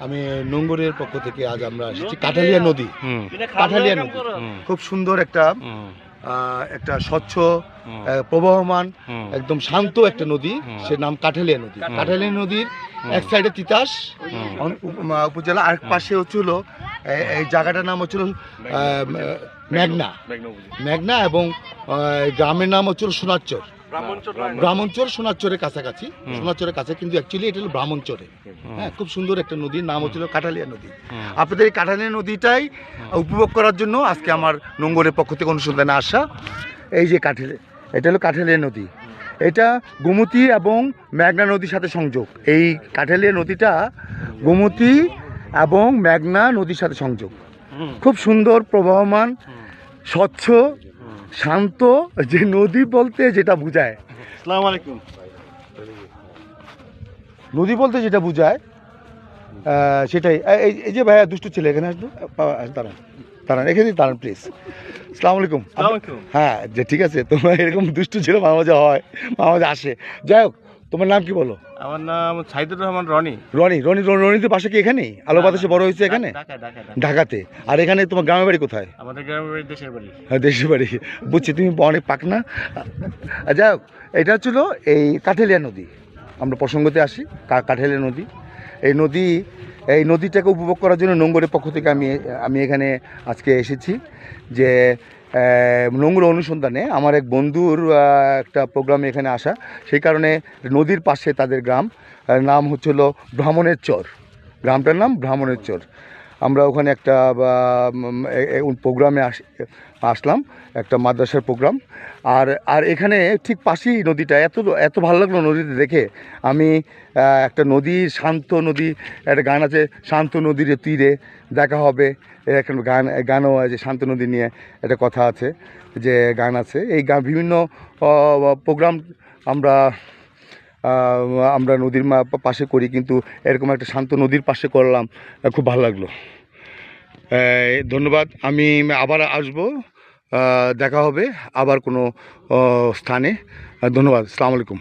আমি নোঙ্গরের পক্ষ থেকে আজ আমরা এসেছি। কাঠালিয়া নদী। কাঠালিয়া নদী। খুব সুন্দর একটা আহ, একটা স্বচ্ছ প্রবাহমান একদম শান্ত একটা নদী। সে নাম কাঠালিয়া নদী। কাঠালিয়া। নদীর এক সাইডে তিতাস উপজেলা আরেক পাশে হচ্ছিল এই- জায়গাটার নাম হচ্ছিল আহ, মেঘনা। মেঘনা এবং গ্রামের নাম হচ্ছিল সোনারচর। ব্রাহ্মণচর সোনারচরের কাছাকাছি। সোনারচরের কাছে কিন্তু অ্যাকচুয়ালি এটা হলো ব্রাহ্মণচরে হুম, হ্যাঁ খুব সুন্দর একটা নদীর নাম হচ্ছিল কাঠালিয়া নদী। আপনাদের এই কাঠালিয়া নদীটাই উপভোগ করার জন্য আজকে আমার নোঙ্গরের পক্ষ থেকে অনুসন্ধানে আসা এই যে কাঠালে এটা হলো কাঠালিয়া নদী। এটা গোমতী এবং মেঘনা নদীর সাথে সংযোগ। এই কাঠালিয়া নদীটা গোমতী এবং মেঘনা নদীর সাথে সংযোগ। খুব সুন্দর প্রবাহমান স্বচ্ছ। শান্ত যে নদী বলতে যেটা বোঝায়। আসসালামু আলাইকুম। নদী বলতে যেটা বোঝায় সেটাই। এই- যে ভাইয়া দুষ্ট ছেলে এখানে আসব? দাঁড়ান দাঁড়ান এখানে দাঁড়ান প্লিজ আসসালামু আলাইকুম। হ্যাঁ যে ঠিক আছে তোমরা এরকম দুষ্ট ছেলে মাঝে মাঝে হয় মাঝে মাঝে আসে। যাই হোক তোমার নাম কি বলো? আমার নাম সাইদুর রহমান রনি। রনি রনি রনিতে পাশে কি এখানেই? আলো বাতাসে বড় হয়েছে এখানে? ঢাকা ঢাকা ঢাকা। ঢাকাতে। আর এখানে তোমার গ্রামের বাড়ি কোথায়? আমাদের গ্রামের বাড়ি দেশের বাড়ি। হ্যাঁ, দেশের বাড়ি। বুঝছি তুমি অনেক পাক না যাই হোক এটা হচ্ছিল এই কাঠেলিয়া নদী। আমরা প্রসঙ্গতে আসি কাঠেলিয়া নদী। এই নদী এই নদীটাকে উপভোগ করার জন্য নোংরের পক্ষ থেকে আমি আমি এখানে আজকে এসেছি যে নোংর অনুসন্ধানে আমার এক বন্ধুর একটা প্রোগ্রামে এখানে আসা। সেই কারণে নদীর পাশে তাদের গ্রাম। নাম হচ্ছিল ভ্রমণের চর। গ্রামটার নাম ভ্রমণের চর। আমরা ওখানে একটা প্রোগ্রামে আস, আসলাম, একটা মাদ্রাসার প্রোগ্রাম। আর আর এখানে ঠিক পাশেই নদীটা, এত এত ভালো লাগল নদীতে দেখে। আমি একটা নদী, শান্ত নদী, একটা গান আছে, শান্ত নদীর তীরে দেখা হবে। একটা গান, গানও আছে, শান্ত নদী নিয়ে একটা কথা আছে, যে গান আছে। এই গান বিভিন্ন প্রোগ্রাম আমরা আমরা নদীর মা- পাশে করি, কিন্তু এরকম একটা শান্ত নদীর পাশে করলাম খুব ভালো লাগল। ধন্যবাদ। আমি আবার আসব দেখা হবে আবার কোনো স্থানে। ধন্যবাদ। আসসালামু আলাইকুম।